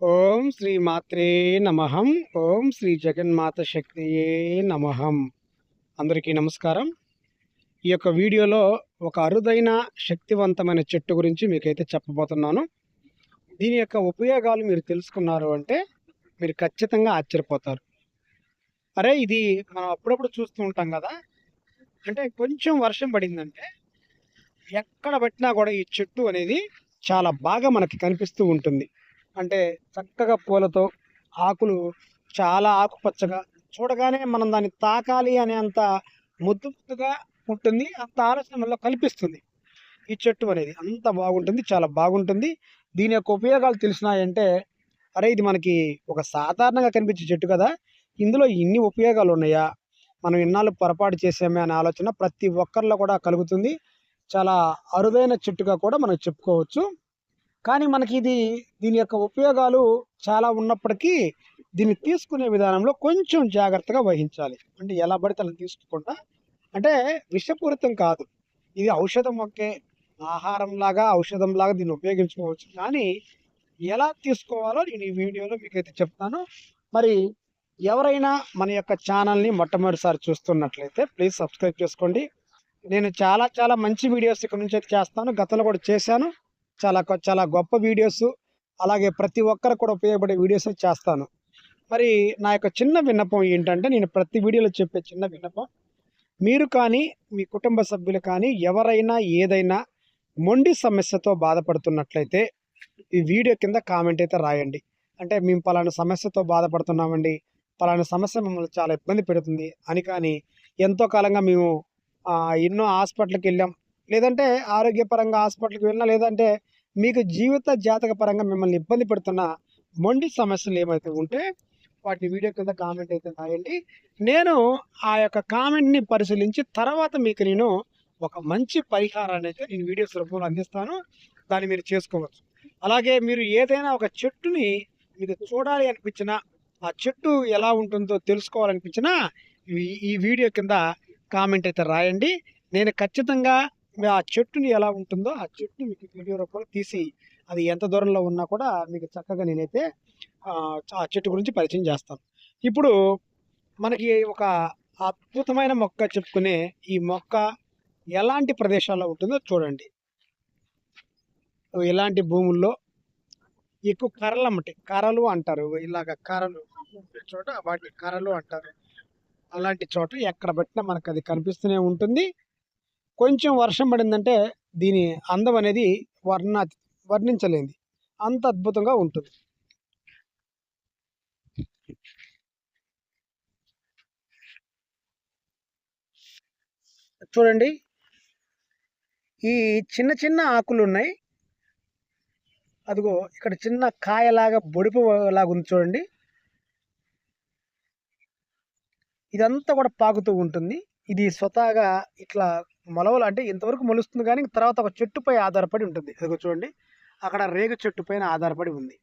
ఓం శ్రీ మాత్రే నమహం ఓం శ్రీ జగన్మాత శక్తియే నమహం అందరికీ నమస్కారం. ఈ యొక్క వీడియోలో ఒక అరుదైన శక్తివంతమైన చెట్టు గురించి మీకైతే చెప్పబోతున్నాను. దీని యొక్క ఉపయోగాలు మీరు తెలుసుకున్నారు అంటే మీరు ఖచ్చితంగా ఆశ్చర్యపోతారు. అరే ఇది మనం అప్పుడప్పుడు చూస్తూ ఉంటాం కదా. అంటే కొంచెం వర్షం పడిందంటే ఎక్కడ పెట్టినా కూడా ఈ చెట్టు అనేది చాలా బాగా మనకి కనిపిస్తూ ఉంటుంది. అంటే చక్కగా పూలతో ఆకులు చాలా ఆకుపచ్చగా చూడగానే మనం దాన్ని తాకాలి అనే అంత ముద్దు ముద్దుగా ఉంటుంది. అంత ఆలోచన వల్ల కల్పిస్తుంది. ఈ చెట్టు అనేది అంత బాగుంటుంది. చాలా బాగుంటుంది. దీని యొక్క ఉపయోగాలు తెలిసినాయంటే అరే ఇది మనకి ఒక సాధారణంగా కనిపించే చెట్టు కదా. ఇందులో ఇన్ని ఉపయోగాలు ఉన్నాయా? మనం ఇన్నాళ్ళు పొరపాటు చేసామే అనే ఆలోచన ప్రతి ఒక్కరిలో కూడా కలుగుతుంది. చాలా అరుదైన చెట్టుగా కూడా మనం చెప్పుకోవచ్చు. కానీ మనకి ఇది దీని యొక్క ఉపయోగాలు చాలా ఉన్నప్పటికీ దీన్ని తీసుకునే విధానంలో కొంచెం జాగ్రత్తగా వహించాలి. అంటే ఎలా పడితే అలా తీసుకోకుండా అంటే విషపూరితం కాదు. ఇది ఔషధం ఒకే ఆహారంలాగా ఔషధంలాగా దీన్ని ఉపయోగించుకోవచ్చు. కానీ ఎలా తీసుకోవాలో నేను ఈ వీడియోలో మీకైతే చెప్తాను. మరి ఎవరైనా మన యొక్క ఛానల్ని మొట్టమొదటిసారి చూస్తున్నట్లయితే ప్లీజ్ సబ్స్క్రైబ్ చేసుకోండి. నేను చాలా చాలా మంచి వీడియోస్ ఇక్కడ నుంచి అయితే చేస్తాను. గతంలో కూడా చేశాను. చాలా కొ- చాలా గొప్ప వీడియోస్. అలాగే ప్రతి ఒక్కరు కూడా ఉపయోగపడే వీడియోస్ చేస్తాను. మరి నా యొక్క చిన్న విన్నపం ఏంటంటే నేను ప్రతి వీడియోలో చెప్పే చిన్న విన్నపం. మీరు కానీ మీ కుటుంబ సభ్యులు కానీ ఎవరైనా ఏదైనా మొండి సమస్యతో బాధపడుతున్నట్లయితే ఈ వీడియో కింద కామెంట్ అయితే రాయండి. అంటే మేము పలానా సమస్యతో బాధపడుతున్నామండి పలానా సమస్య మమ్మల్ని చాలా ఇబ్బంది పెడుతుంది అని కానీ ఎంతో కాలంగా మేము ఎన్నో హాస్పిటల్కి వెళ్ళాం. లేదంటే ఆరోగ్యపరంగా హాస్పిటల్కి వెళ్ళినా లేదంటే మీకు జీవిత జాతక పరంగా మిమ్మల్ని ఇబ్బంది పెడుతున్న మొండి సమస్యలు ఏమైతే ఉంటే వాటిని వీడియో కింద కామెంట్ అయితే రాయండి. నేను ఆ యొక్క కామెంట్ని పరిశీలించి తర్వాత మీకు నేను ఒక మంచి పరిహారాన్ని అయితే నేను వీడియోస్ రూపంలో అందిస్తాను. దాన్ని మీరు చేసుకోవచ్చు. అలాగే మీరు ఏదైనా ఒక చెట్టుని మీకు చూడాలి అనిపించినా ఆ చెట్టు ఎలా ఉంటుందో తెలుసుకోవాలనిపించినా ఈ- ఈ వీడియో కింద కామెంట్ అయితే రాయండి. నేను ఖచ్చితంగా ఆ చెట్టుని ఎలా ఉంటుందో ఆ చెట్టుని మీకు వీడియో రూపంలో తీసి అది ఎంత దూరంలో ఉన్నా కూడా మీకు చక్కగా నేనైతే ఆ, చెట్టు గురించి పరిచయం చేస్తాను. ఇప్పుడు మనకి ఒక అద్భుతమైన మొక్క చెప్పుకునే ఈ మొక్క ఎలాంటి ప్రదేశాల్లో ఉంటుందో చూడండి. ఎలాంటి భూముల్లో? ఎక్కువ కర్రలు అమ్మటి కర్రలు అంటారు. ఇలాగ కర్రలు చోట వాటి కర్రలు అంటారు. అలాంటి చోట ఎక్కడ పెట్టినా మనకు అది కనిపిస్తూనే ఉంటుంది. కొంచెం వర్షం పడిందంటే దీని అందం అనేది వర్ణ వర్ణించలేంది అంత అద్భుతంగా ఉంటుంది. చూడండి. ఈ చిన్న చిన్న ఆకులు ఉన్నాయి. అదిగో ఇక్కడ చిన్న కాయలాగా బొడిపు లాగా ఉంది చూడండి. ఇదంతా కూడా పాకుతూ ఉంటుంది. ఇది స్వతహాగా ఇట్లా మొలవలు అంటే ఇంతవరకు మొలుస్తుంది కానీ తర్వాత ఒక చెట్టుపై ఆధారపడి ఉంటుంది. అదిగో చూడండి. అక్కడ రేగు చెట్టు పైన ఆధారపడి ఉంది.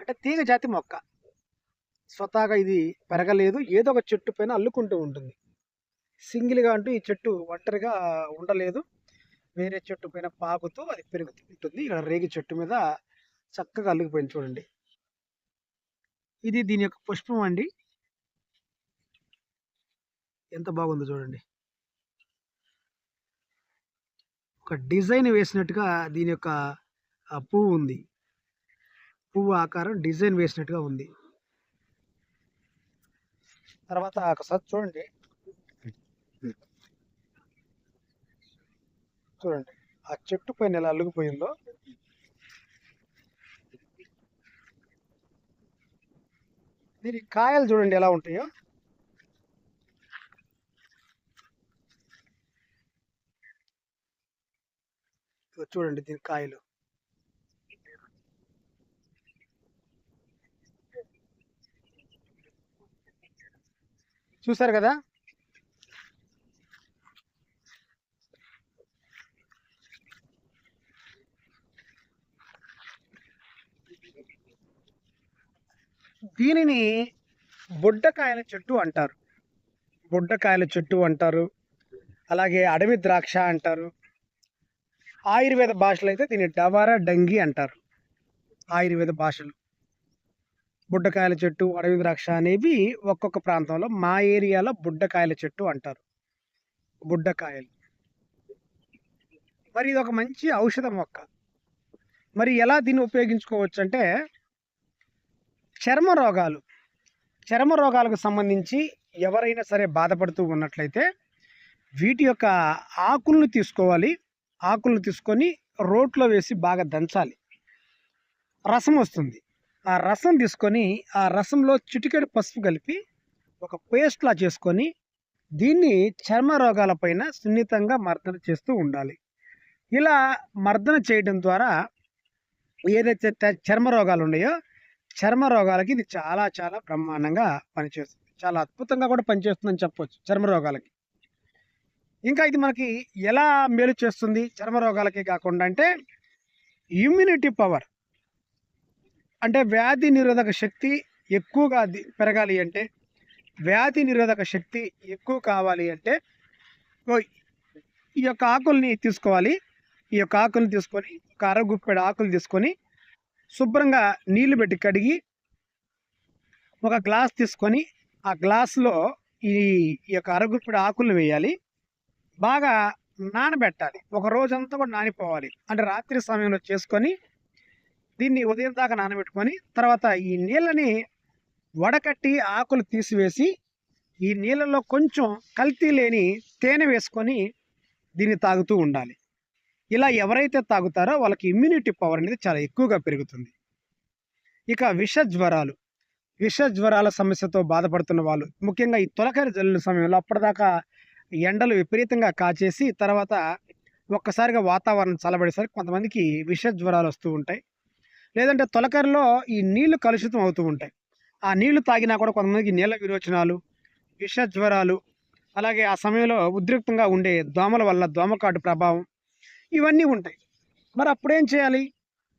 అంటే తీగ జాతి మొక్క. స్వతహాగా ఇది పెరగలేదు. ఏదో ఒక చెట్టు పైన అల్లుకుంటూ ఉంటుంది. సింగిల్గా అంటూ ఈ చెట్టు ఒంటరిగా ఉండలేదు. వేరే చెట్టు పైన పాకుతూ అది పెరుగుతూ ఉంటుంది. ఇక్కడ రేగి చెట్టు మీద చక్కగా అల్లుకుపోయింది చూడండి. ఇది దీని యొక్క పుష్పం అండి. ఎంత బాగుందో చూడండి. ఒక డిజైన్ వేసినట్టుగా దీని యొక్క ఆ పువ్వు ఉంది. పువ్వు ఆకారం డిజైన్ వేసినట్టుగా ఉంది. తర్వాత ఒకసారి చూడండి. చూడండి. ఆ చెట్టు పైన ఎలా అల్లుకుపోయిందో దీని కాయలు చూడండి ఎలా ఉంటాయో. చూడండి దీని కాయలు. చూసారు కదా? దీనిని బుడ్డకాయల చెట్టు అంటారు. బుడ్డకాయల చెట్టు అంటారు. అలాగే అడవి ద్రాక్ష అంటారు. ఆయుర్వేద భాషలో అయితే దీన్ని డవారా డంగి అంటారు. ఆయుర్వేద భాషలు. బుడ్డకాయల చెట్టు అడవి ద్రాక్ష అనేవి ఒక్కొక్క ప్రాంతంలో మా ఏరియాలో బుడ్డకాయల చెట్టు అంటారు. బుడ్డకాయలు. మరి ఇది ఒక మంచి ఔషధ మొక్క మరి ఎలా దీన్ని ఉపయోగించుకోవచ్చు అంటే చర్మ రోగాలు. చర్మ రోగాలకు సంబంధించి ఎవరైనా సరే బాధపడుతూ ఉన్నట్లయితే వీటి యొక్క ఆకులను తీసుకోవాలి. ఆకులు తీసుకొని రోట్లో వేసి బాగా దంచాలి. రసం వస్తుంది. ఆ రసం తీసుకొని ఆ రసంలో చిటికెడు పసుపు కలిపి ఒక పేస్ట్లా చేసుకొని దీన్ని చర్మ రోగాలపైన సున్నితంగా మర్దన చేస్తూ ఉండాలి. ఇలా మర్దన చేయడం ద్వారా ఏదైతే చర్మ రోగాలు ఉన్నాయో చర్మ రోగాలకి ఇది చాలా చాలా బ్రహ్మాండంగా పనిచేస్తుంది. చాలా అద్భుతంగా కూడా పనిచేస్తుందని చెప్పవచ్చు చర్మ రోగాలకి. ఇంకా ఇది మనకి ఎలా మేలు చేస్తుంది చర్మ రోగాలకి కాకుండా అంటే ఇమ్యూనిటీ పవర్ అంటే వ్యాధి నిరోధక శక్తి ఎక్కువగా పెరగాలి అంటే వ్యాధి నిరోధక శక్తి ఎక్కువ కావాలి అంటే ఓ ఈ యొక్క ఆకుల్ని తీసుకోవాలి. ఈ యొక్క ఆకుల్ని తీసుకొని ఒక అరగుప్పెడు ఆకులు తీసుకొని శుభ్రంగా నీళ్ళు పెట్టి కడిగి ఒక గ్లాస్ తీసుకొని ఆ గ్లాస్లో ఈ ఈ యొక్క అరగుప్పెడు ఆకులు వేయాలి. బాగా నానబెట్టాలి. ఒక రోజంతా కూడా నానిపోవాలి. అంటే రాత్రి సమయంలో చేసుకొని దీన్ని ఉదయం దాకా నానబెట్టుకొని తర్వాత ఈ నీళ్ళని వడకట్టి ఆకులు తీసివేసి ఈ నీళ్ళలో కొంచెం కల్తీ లేని తేనె వేసుకొని దీన్ని తాగుతూ ఉండాలి. ఇలా ఎవరైతే తాగుతారో వాళ్ళకి ఇమ్యూనిటీ పవర్ అనేది చాలా ఎక్కువగా పెరుగుతుంది. ఇక విష జ్వరాలు. విష జ్వరాల సమస్యతో బాధపడుతున్న వాళ్ళు ముఖ్యంగా ఈ తొలకరి జల్లు సమయంలో అప్పటిదాకా ఎండలు విపరీతంగా కాచేసి తర్వాత ఒక్కసారిగా వాతావరణం చల్లబడేసరికి కొంతమందికి విష జ్వరాలు వస్తూ ఉంటాయి. లేదంటే తొలకరిలో ఈ నీళ్ళు కలుషితం అవుతూ ఉంటాయి. ఆ నీళ్ళు తాగినా కూడా కొంతమందికి నీళ్ళ విరోచనాలు విష జ్వరాలు అలాగే ఆ సమయంలో ఉద్రిక్తంగా ఉండే దోమల వల్ల దోమకాటు ప్రభావం ఇవన్నీ ఉంటాయి. మరి అప్పుడేం చేయాలి?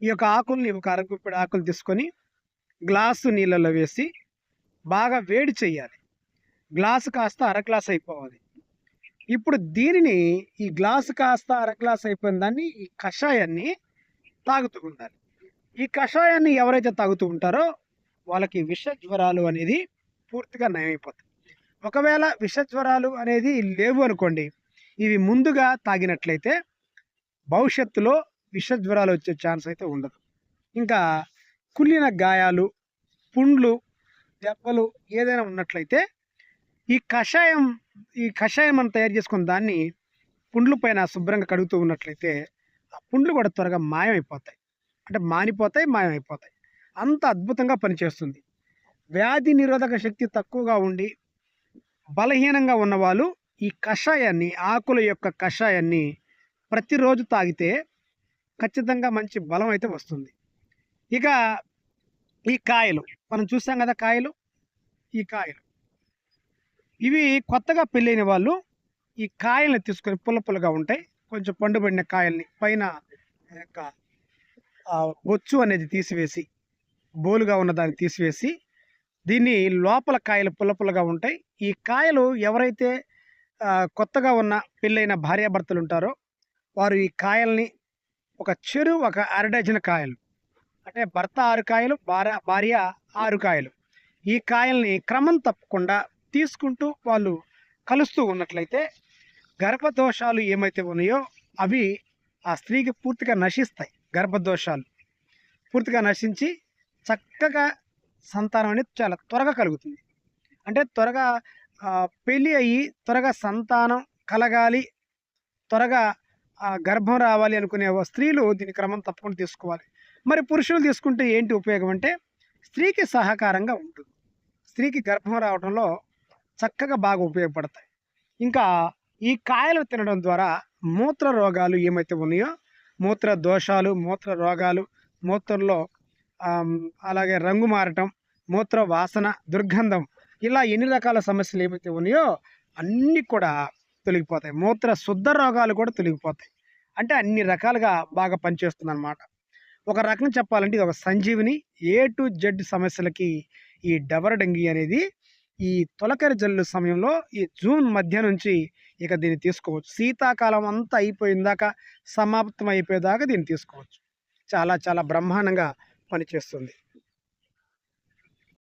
ఈ యొక్క ఆకుల్ని ఒక అరగుప్పెడు ఆకులు తీసుకొని గ్లాసు నీళ్ళలో వేసి బాగా వేడి చేయాలి. గ్లాసు కాస్త అర గ్లాస్ అయిపోవాలి. ఇప్పుడు దీనిని ఈ గ్లాసు కాస్త అర గ్లాస్ అయిపోయిన దాన్ని ఈ కషాయాన్ని తాగుతూ ఉండాలి. ఈ కషాయాన్ని ఎవరైతే తాగుతూ ఉంటారో వాళ్ళకి విష జ్వరాలు అనేది పూర్తిగా నయమైపోతాయి. ఒకవేళ విష జ్వరాలు అనేది లేవు అనుకోండి ఇవి ముందుగా తాగినట్లయితే భవిష్యత్తులో విష జ్వరాలు వచ్చే ఛాన్స్ అయితే ఉండదు. ఇంకా కుళ్ళిన గాయాలు పుండ్లు దెబ్బలు ఏదైనా ఉన్నట్లయితే ఈ కషాయం ఈ కషాయం మనం తయారు చేసుకున్న దాన్ని పుండ్ల పైన శుభ్రంగా కడుగుతూ ఉన్నట్లయితే ఆ పుండ్లు కూడా త్వరగా మాయమైపోతాయి. అంటే మానిపోతాయి మాయమైపోతాయి. అంత అద్భుతంగా పనిచేస్తుంది. వ్యాధి నిరోధక శక్తి తక్కువగా ఉండి బలహీనంగా ఉన్నవాళ్ళు ఈ కషాయాన్ని ఆకుల యొక్క కషాయాన్ని ప్రతిరోజు తాగితే ఖచ్చితంగా మంచి బలం అయితే వస్తుంది. ఇక ఈ కాయలు మనం చూసాం కదా కాయలు? ఈ కాయలు. ఇవి కొత్తగా పెళ్ళైన వాళ్ళు ఈ కాయల్ని తీసుకొని పుల్ల పుల్లగా ఉంటాయి. కొంచెం పండుబడిన కాయల్ని పైన యొక్క బొచ్చు అనేది తీసివేసి బోలుగా ఉన్న దాన్ని తీసివేసి దీన్ని లోపల కాయలు పుల్ల పుల్లగా ఉంటాయి. ఈ కాయలు ఎవరైతే కొత్తగా ఉన్న పెళ్ళైన భార్యాభర్తలు ఉంటారో వారు ఈ కాయల్ని ఒక చెరు ఒక అరడజన కాయలు అంటే భర్త ఆరు కాయలు భార్య భార్య ఆరు కాయలు ఈ కాయల్ని క్రమం తప్పకుండా తీసుకుంటూ వాళ్ళు కలుస్తూ ఉన్నట్లయితే గర్భదోషాలు ఏమైతే ఉన్నాయో అవి ఆ స్త్రీకి పూర్తిగా నశిస్తాయి గర్భదోషాలు. పూర్తిగా నశించి చక్కగా సంతానం అనేది చాలా త్వరగా కలుగుతుంది. అంటే త్వరగా పెళ్ళి అయ్యి త్వరగా సంతానం కలగాలి త్వరగా గర్భం రావాలి అనుకునే స్త్రీలు దీని క్రమం తప్పకుండా తీసుకోవాలి. మరి పురుషులు తీసుకుంటే ఏంటి ఉపయోగం అంటే స్త్రీకి సహకారంగా ఉంటుంది. స్త్రీకి గర్భం రావడంలో చక్కగా బాగా ఉపయోగపడతాయి. ఇంకా ఈ కాయలు తినడం ద్వారా మూత్ర రోగాలు ఏమైతే ఉన్నాయో మూత్ర దోషాలు మూత్ర రోగాలు మూత్రంలో అలాగే రంగు మారటం మూత్ర వాసన దుర్గంధం ఇలా ఎన్ని రకాల సమస్యలు ఏమైతే ఉన్నాయో అన్నీ కూడా తొలగిపోతాయి. మూత్ర శుద్ధ రోగాలు కూడా తొలగిపోతాయి. అంటే అన్ని రకాలుగా బాగా పనిచేస్తుంది అనమాట ఒక రకం చెప్పాలంటే ఇది ఒక సంజీవిని ఏ టు జెడ్ సమస్యలకి ఈ డబర్ డెంగీ అనేది ఈ తొలకరి జల్లు సమయంలో ఈ జూన్ మధ్య నుంచి ఇక దీన్ని తీసుకోవచ్చు. శీతాకాలం అంతా అయిపోయిందాక సమాప్తం అయిపోయేదాకా దీన్ని తీసుకోవచ్చు. చాలా చాలా బ్రహ్మాండంగా పనిచేస్తుంది.